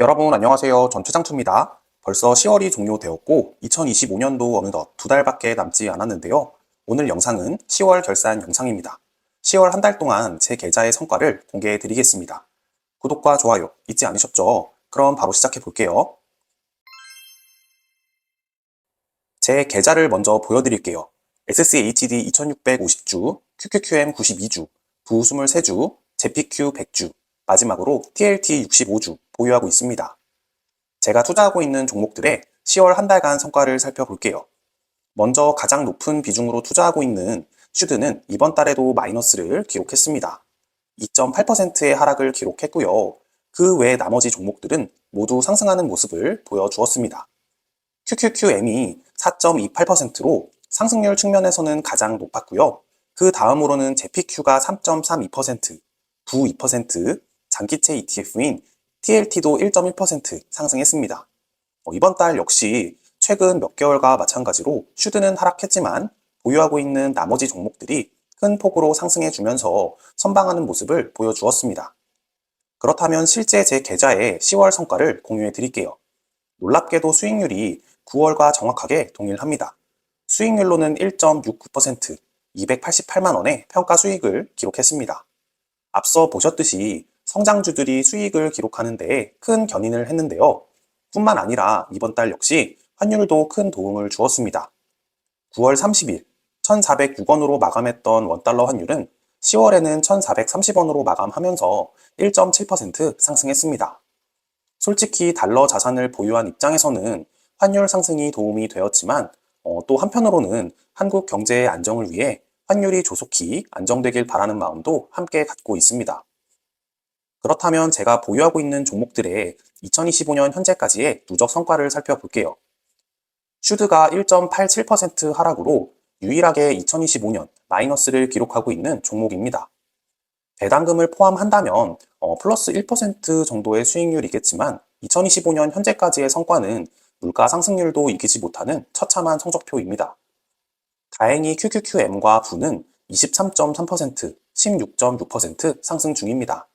여러분 안녕하세요. 전 최장투입니다. 벌써 10월이 종료되었고 2025년도 어느덧 두 달밖에 남지 않았는데요. 오늘 영상은 10월 결산 영상입니다. 10월 한 달 동안 제 계좌의 성과를 공개해 드리겠습니다. 구독과 좋아요 잊지 않으셨죠? 그럼 바로 시작해 볼게요. 제 계좌를 먼저 보여드릴게요. SCHD 2650주, QQQM 92주, 부 23주, JPQ 100주, 마지막으로 TLT 65주 보유하고 있습니다. 제가 투자하고 있는 종목들의 10월 한 달간 성과를 살펴볼게요. 먼저 가장 높은 비중으로 투자하고 있는 슈드는 이번 달에도 마이너스를 기록했습니다. 2.8%의 하락을 기록했고요. 그 외 나머지 종목들은 모두 상승하는 모습을 보여주었습니다. QQQM이 4.28%로 상승률 측면에서는 가장 높았고요. 그 다음으로는 JPQ가 3.32%, 부 2%, 장기채 ETF인 TLT도 1.1% 상승했습니다. 어, 이번 달 역시 최근 몇 개월과 마찬가지로 슈드는 하락했지만 보유하고 있는 나머지 종목들이 큰 폭으로 상승해 주면서 선방하는 모습을 보여주었습니다. 그렇다면 실제 제 계좌의 10월 성과를 공유해 드릴게요. 놀랍게도 수익률이 9월과 정확하게 동일합니다. 수익률로는 1.69%, 288만 원의 평가 수익을 기록했습니다. 앞서 보셨듯이 성장주들이 수익을 기록하는데 큰 견인을 했는데요. 뿐만 아니라 이번 달 역시 환율도 큰 도움을 주었습니다. 9월 30일 1,406원으로 마감했던 원달러 환율은 10월에는 1,430원으로 마감하면서 1.7% 상승했습니다. 솔직히 달러 자산을 보유한 입장에서는 환율 상승이 도움이 되었지만 어, 또 한편으로는 한국 경제의 안정을 위해 환율이 조속히 안정되길 바라는 마음도 함께 갖고 있습니다. 그렇다면 제가 보유하고 있는 종목들의 2025년 현재까지의 누적 성과를 살펴볼게요. 슈드가 1.87% 하락으로 유일하게 2025년 마이너스를 기록하고 있는 종목입니다. 배당금을 포함한다면 어, 플러스 1% 정도의 수익률이겠지만 2025년 현재까지의 성과는 물가 상승률도 이기지 못하는 처참한 성적표입니다. 다행히 QQQM과 부는 23.3%, 16.6% 상승 중입니다.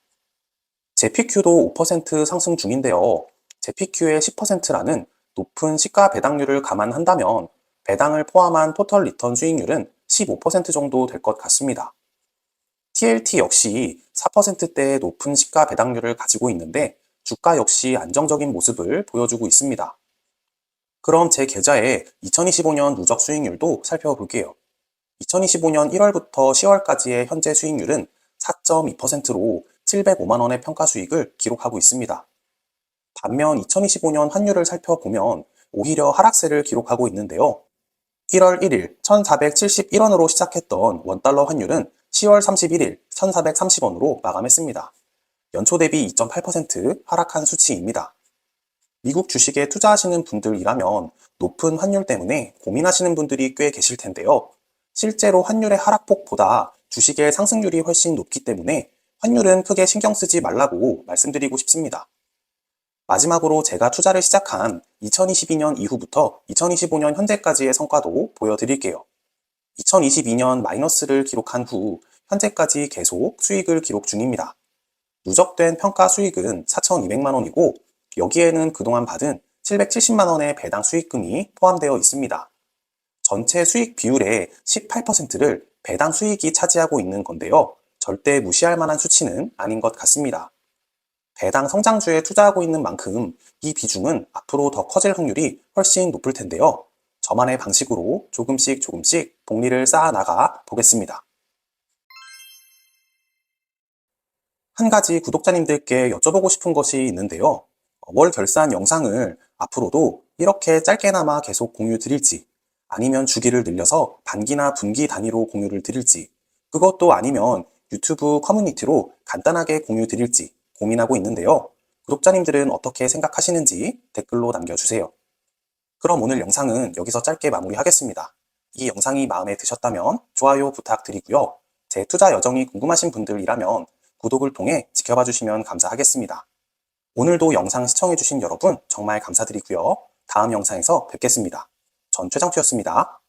JPQ도 5% 상승 중인데요. JPQ의 10%라는 높은 시가 배당률을 감안한다면 배당을 포함한 토털 리턴 수익률은 15% 정도 될 것 같습니다. TLT 역시 4%대의 높은 시가 배당률을 가지고 있는데 주가 역시 안정적인 모습을 보여주고 있습니다. 그럼 제 계좌의 2025년 누적 수익률도 살펴볼게요. 2025년 1월부터 10월까지의 현재 수익률은 4.2%로 705만 원의 평가 수익을 기록하고 있습니다. 반면 2025년 환율을 살펴보면 오히려 하락세를 기록하고 있는데요. 1월 1일 1471원으로 시작했던 원달러 환율은 10월 31일 1430원으로 마감했습니다. 연초 대비 2.8% 하락한 수치입니다. 미국 주식에 투자하시는 분들이라면 높은 환율 때문에 고민하시는 분들이 꽤 계실 텐데요. 실제로 환율의 하락폭보다 주식의 상승률이 훨씬 높기 때문에 환율은 크게 신경 쓰지 말라고 말씀드리고 싶습니다. 마지막으로 제가 투자를 시작한 2022년 이후부터 2025년 현재까지의 성과도 보여드릴게요. 2022년 마이너스를 기록한 후 현재까지 계속 수익을 기록 중입니다. 누적된 평가 수익은 4,200만 원이고 여기에는 그동안 받은 770만 원의 배당 수익금이 포함되어 있습니다. 전체 수익 비율의 18%를 배당 수익이 차지하고 있는 건데요. 절대 무시할 만한 수치는 아닌 것 같습니다. 배당 성장주에 투자하고 있는 만큼 이 비중은 앞으로 더 커질 확률이 훨씬 높을 텐데요. 저만의 방식으로 조금씩 조금씩 복리를 쌓아 나가 보겠습니다. 한 가지 구독자님들께 여쭤보고 싶은 것이 있는데요. 월 결산 영상을 앞으로도 이렇게 짧게나마 계속 공유 드릴지 아니면 주기를 늘려서 반기나 분기 단위로 공유를 드릴지 그것도 아니면 유튜브 커뮤니티로 간단하게 공유 드릴지 고민하고 있는데요. 구독자님들은 어떻게 생각하시는지 댓글로 남겨주세요. 그럼 오늘 영상은 여기서 짧게 마무리하겠습니다. 이 영상이 마음에 드셨다면 좋아요 부탁드리고요. 제 투자 여정이 궁금하신 분들이라면 구독을 통해 지켜봐 주시면 감사하겠습니다. 오늘도 영상 시청해주신 여러분 정말 감사드리고요. 다음 영상에서 뵙겠습니다. 전 최장투였습니다.